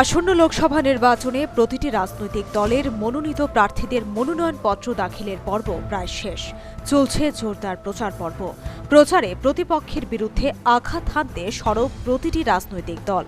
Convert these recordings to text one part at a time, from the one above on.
আসন্ন লোকসভা নির্বাচনে প্রতিটি রাজনৈতিক দলের মনোনীত প্রার্থীদের মনোনয়নপত্র দাখিলের পর্ব প্রায় শেষ। চলছে জোরদার প্রচার পর্ব। প্রচারে প্রতিপক্ষের বিরুদ্ধে আঘাত হানতে সরব প্রতিটি রাজনৈতিক দল।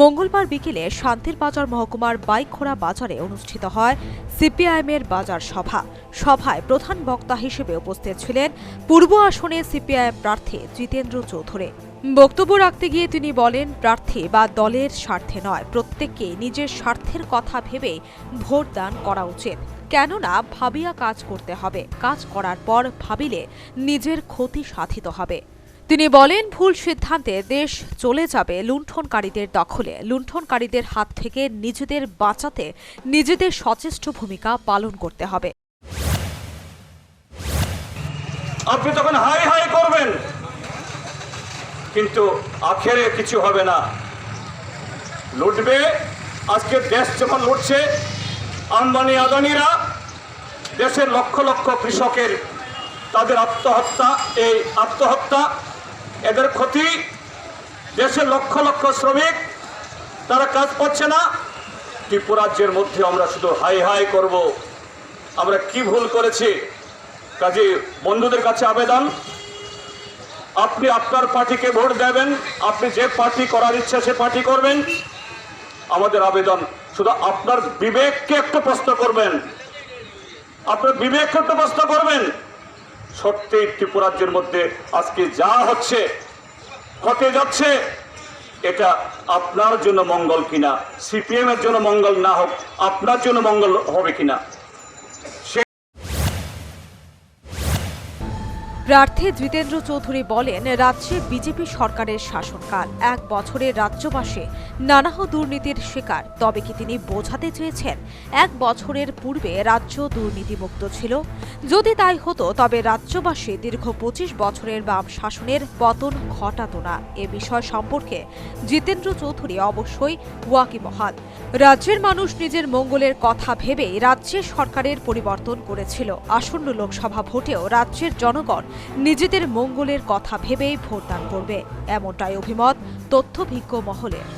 মঙ্গলবার বিকেলে শান্তির বাজার মহকুমার বাইকখোড়া বাজারে অনুষ্ঠিত হয় সিপিআইএমের বাজার সভা। সভায় প্রধান বক্তা হিসেবে উপস্থিত ছিলেন পূর্ব আসনে সিপিআইএম প্রার্থী জিতেন্দ্র চৌধুরী। বক্তব্য রাখতে গিয়ে তিনি বলেন, প্রার্থী বা দলের স্বার্থে নয়, প্রত্যেককে নিজের স্বার্থের কথা ভেবে ভোট দান করা উচিত। কেননা, ভাবিয়া কাজ করতে হবে। কাজ করার পর ভাবিলে নিজের ক্ষতি সাধিত হবে। তিনি বলেন, ভুল সিদ্ধান্তে দেশ চলে যাবে লুণ্ঠনকারীদের দখলে। লুণ্ঠনকারীদের হাত থেকে নিজেদের বাঁচাতে নিজেদের সচেষ্ট ভূমিকা পালন করতে হবে। আপনি তখন হাই হাই করবেন। কিন্তু আখেরে কিছু হবে না। লুটবে, আজকে দেশ যখন লুটছে আম্বানি আদানিরা দেশের লক্ষ লক্ষ কৃষকের তাদের আত্মহত্যা, এই আত্মহত্যা, এদের ক্ষতি, দেশের লক্ষ লক্ষ শ্রমিক, তারা কাজ পাচ্ছে না। ত্রিপুরাজ্যের মধ্যে আমরা শুধু হাই হাই করব। আমরা কি ভুল করেছি? কাজে বন্ধুদের কাছে আবেদন। আপনি আপনার পার্টিকে ভোট দেবেন, আপনি যে পার্টি করার ইচ্ছা সে পার্টি করবেন। আমাদের আবেদন, শুধু আপনার বিবেককে একটু প্রশ্ন করবেন। আপনার বিবেককে একটু প্রশ্ন করবেন। সত্যি ত্রিপুরাজ্যের মধ্যে আজকে যা হচ্ছে হতে যাচ্ছে, এটা আপনার জন্য মঙ্গল কিনা সিপিএম এর জন্য মঙ্গল না হোক, আপনার জন্য মঙ্গল হবে কিনা। প্রার্থী জিতেন্দ্র চৌধুরী বলেন রাজ্যে বিজেপি সরকারের শাসনকাল। এক বছরে রাজ্যবাসী নানাহ দুর্নীতির শিকার। তবে কি তিনি বোঝাতে চেয়েছেন, এক বছরের পূর্বে রাজ্য দুর্নীতিমুক্ত ছিল। যদি তাই হতো, তবে রাজ্যবাসী দীর্ঘ পঁচিশ বছরের বাম শাসনের পতন ঘটাত না। এ বিষয় সম্পর্কে জিতেন্দ্র চৌধুরী অবশ্যই ওয়াকিবহাল। রাজ্যের মানুষ নিজের মঙ্গলের কথা ভেবেই রাজ্যের সরকারের পরিবর্তন করেছিল। আসন্ন লোকসভা ভোটেও রাজ্যের জনগণ নিজেদের মঙ্গলের কথা ভেবেই ভোটদান করবে। এমনটাই অভিমত তথ্যভিজ্ঞ মহলের।